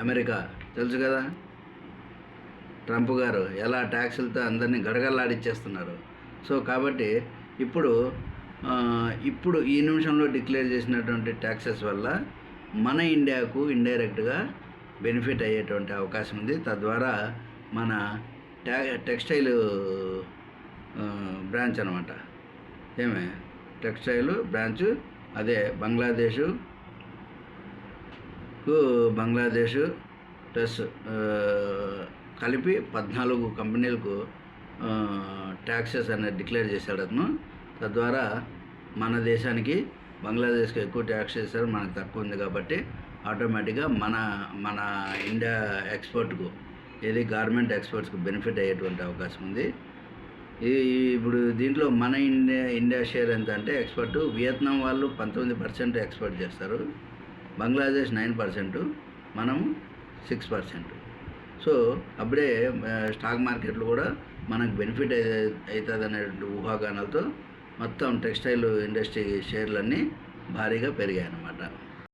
America. తెలుసు కదా? Trump గారు ఎలా ట్యాక్సులతో అందరినీ గడగల్లాడిచ్చేస్తున్నారు సో కాబట్టి ఇప్పుడు ఇప్పుడు ఈ నిమిషంలో డిక్లేర్ చేసినటువంటి ట్యాక్సెస్ వల్ల మన ఇండియాకు ఇండైరెక్ట్గా బెనిఫిట్ అయ్యేటువంటి అవకాశం ఉంది. తద్వారా మన ట్యా టెక్స్టైల్ బ్రాంచ్ అనమాట ఏమే? టెక్స్టైల్ బ్రాంచ్ అదే బంగ్లాదేశు బంగ్లాదేశ్ ప్లస్ కలిపి పద్నాలుగు కంపెనీలకు ట్యాక్సెస్ అనేది డిక్లేర్ చేశాడు అతను. తద్వారా మన దేశానికి బంగ్లాదేశ్కి ఎక్కువ ట్యాక్స్ చేశారు మనకు తక్కువ ఉంది కాబట్టి ఆటోమేటిక్గా మన మన ఇండియా ఎక్స్పోర్ట్కు ఏది గార్మెంట్ ఎక్స్పోర్ట్స్కి బెనిఫిట్ అయ్యేటువంటి అవకాశం ఉంది. ఈ ఇప్పుడు దీంట్లో మన ఇండియా ఇండియా షేర్ ఎంత అంటే ఎక్స్పోర్ట్ వియత్నాం వాళ్ళు పంతొమ్మిది పర్సెంట్ ఎక్స్పోర్ట్ చేస్తారు. బంగ్లాదేశ్ నైన్ పర్సెంట్ మనం సిక్స్ పర్సెంట్. సో అప్పుడే స్టాక్ మార్కెట్లు కూడా మనకు బెనిఫిట్ అవుతుంది అనేటువంటి ఊహాగానాలతో మొత్తం టెక్స్టైల్ ఇండస్ట్రీ షేర్లన్నీ భారీగా పెరిగాయి